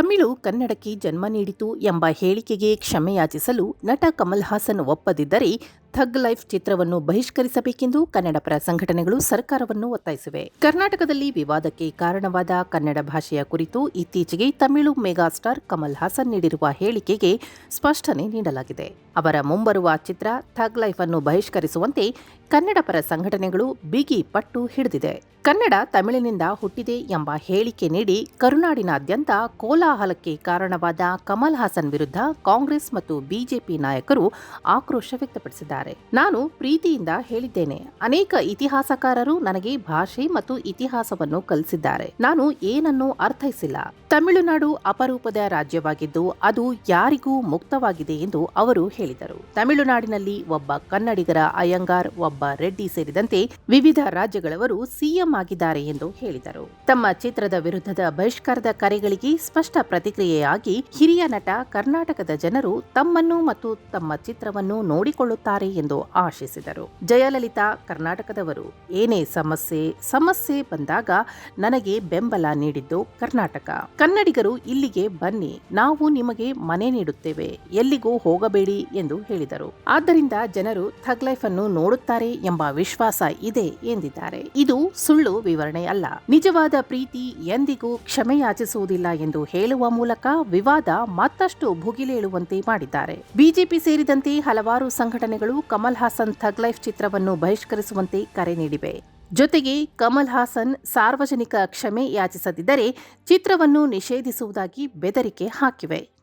ತಮಿಳು ಕನ್ನಡಕ್ಕೆ ಜನ್ಮ ನೀಡಿತು ಎಂಬ ಹೇಳಿಕೆಗೆ ಕ್ಷಮೆಯಾಚಿಸಲು ನಟ ಕಮಲ್ ಹಾಸನ್ ಒಪ್ಪದಿದ್ದರೆ ಥಗ್ ಲೈಫ್ ಚಿತ್ರವನ್ನು ಬಹಿಷ್ಕರಿಸಬೇಕೆಂದು ಕನ್ನಡಪರ ಸಂಘಟನೆಗಳು ಸರ್ಕಾರವನ್ನು ಒತ್ತಾಯಿಸಿವೆ. ಕರ್ನಾಟಕದಲ್ಲಿ ವಿವಾದಕ್ಕೆ ಕಾರಣವಾದ ಕನ್ನಡ ಭಾಷೆಯ ಕುರಿತು ಇತ್ತೀಚೆಗೆ ತಮಿಳು ಮೆಗಾಸ್ಟಾರ್ ಕಮಲ್ ಹಾಸನ್ ನೀಡಿರುವ ಹೇಳಿಕೆಗೆ ಸ್ಪಷ್ಟನೆ ನೀಡಲಾಗಿದೆ. ಅವರ ಮುಂಬರುವ ಚಿತ್ರ ಥಗ್ ಲೈಫ್ ಅನ್ನು ಬಹಿಷ್ಕರಿಸುವಂತೆ ಕನ್ನಡಪರ ಸಂಘಟನೆಗಳು ಬಿಗಿ ಪಟ್ಟು ಹಿಡಿದಿದೆ. ಕನ್ನಡ ತಮಿಳಿನಿಂದ ಹುಟ್ಟಿದೆ ಎಂಬ ಹೇಳಿಕೆ ನೀಡಿ ಕರುನಾಡಿನಾದ್ಯಂತ ಕೋಲಾಹಲಕ್ಕೆ ಕಾರಣವಾದ ಕಮಲ್ ಹಾಸನ್ ವಿರುದ್ಧ ಕಾಂಗ್ರೆಸ್ ಮತ್ತು ಬಿಜೆಪಿ ನಾಯಕರು ಆಕ್ರೋಶ ವ್ಯಕ್ತಪಡಿಸಿದ್ದಾರೆ. ನಾನು ಪ್ರೀತಿಯಿಂದ ಹೇಳಿದ್ದೇನೆ. ಅನೇಕ ಇತಿಹಾಸಕಾರರು ನನಗೆ ಭಾಷೆ ಮತ್ತು ಇತಿಹಾಸವನ್ನು ಕಲಿಸಿದ್ದಾರೆ. ನಾನು ಏನನ್ನು ಅರ್ಥೈಸಿಲ್ಲ. ತಮಿಳುನಾಡು ಅಪರೂಪದ ರಾಜ್ಯವಾಗಿದ್ದು ಅದು ಯಾರಿಗೂ ಮುಕ್ತವಾಗಿದೆ ಎಂದು ಅವರು ಹೇಳಿದರು. ತಮಿಳುನಾಡಿನಲ್ಲಿ ಒಬ್ಬ ಕನ್ನಡಿಗರ ಅಯ್ಯಂಗಾರ್, ಒಬ್ಬ ರೆಡ್ಡಿ ಸೇರಿದಂತೆ ವಿವಿಧ ರಾಜ್ಯಗಳವರು ಸಿಎಂ ಆಗಿದ್ದಾರೆ ಎಂದು ಹೇಳಿದರು. ತಮ್ಮ ಚಿತ್ರದ ವಿರುದ್ಧದ ಬಹಿಷ್ಕಾರದ ಕರೆಗಳಿಗೆ ಸ್ಪಷ್ಟ ಪ್ರತಿಕ್ರಿಯೆಯಾಗಿ ಹಿರಿಯ ನಟ ಕರ್ನಾಟಕದ ಜನರು ತಮ್ಮನ್ನು ಮತ್ತು ತಮ್ಮ ಚಿತ್ರವನ್ನು ನೋಡಿಕೊಳ್ಳುತ್ತಾರೆ ಎಂದು ಆಶಿಸಿದರು. ಜಯಲಲಿತಾ ಕರ್ನಾಟಕದವರು, ಏನೇ ಸಮಸ್ಯೆ ಸಮಸ್ಯೆ ಬಂದಾಗ ನನಗೆ ಬೆಂಬಲ ನೀಡಿದ್ದು ಕರ್ನಾಟಕ. ಕನ್ನಡಿಗರು ಇಲ್ಲಿಗೆ ಬನ್ನಿ, ನಾವು ನಿಮಗೆ ಮನೆ ನೀಡುತ್ತೇವೆ, ಎಲ್ಲಿಗೂ ಹೋಗಬೇಡಿ ಎಂದು ಹೇಳಿದರು. ಆದ್ದರಿಂದ ಜನರು ಥಗ್ ಲೈಫ್ ಅನ್ನು ನೋಡುತ್ತಾರೆ ಎಂಬ ವಿಶ್ವಾಸ ಇದೆ ಎಂದಿದ್ದಾರೆ. ಇದು ಸುಳ್ಳು ವಿವರಣೆ ಅಲ್ಲ. ನಿಜವಾದ ಪ್ರೀತಿ ಎಂದಿಗೂ ಕ್ಷಮೆಯಾಚಿಸುವುದಿಲ್ಲ ಎಂದು ಹೇಳುವ ಮೂಲಕ ವಿವಾದ ಮತ್ತಷ್ಟು ಭುಗಿಲೇಳುವಂತೆ ಮಾಡಿದ್ದಾರೆ. ಬಿಜೆಪಿ ಸೇರಿದಂತೆ ಹಲವಾರು ಸಂಘಟನೆಗಳು ಕಮಲ್ ಹಾಸನ್ ಥಗ್ ಲೈಫ್ ಚಿತ್ರವನ್ನು ಬಹಿಷ್ಕರಿಸುವಂತೆ ಕರೆ ನೀಡಿವೆ. ಜೊತೆಗೆ ಕಮಲ್ ಹಾಸನ್ ಸಾರ್ವಜನಿಕ ಕ್ಷಮೆ ಯಾಚಿಸದಿದ್ದರೆ ಚಿತ್ರವನ್ನು ನಿಷೇಧಿಸುವುದಾಗಿ ಬೆದರಿಕೆ ಹಾಕಿವೆ.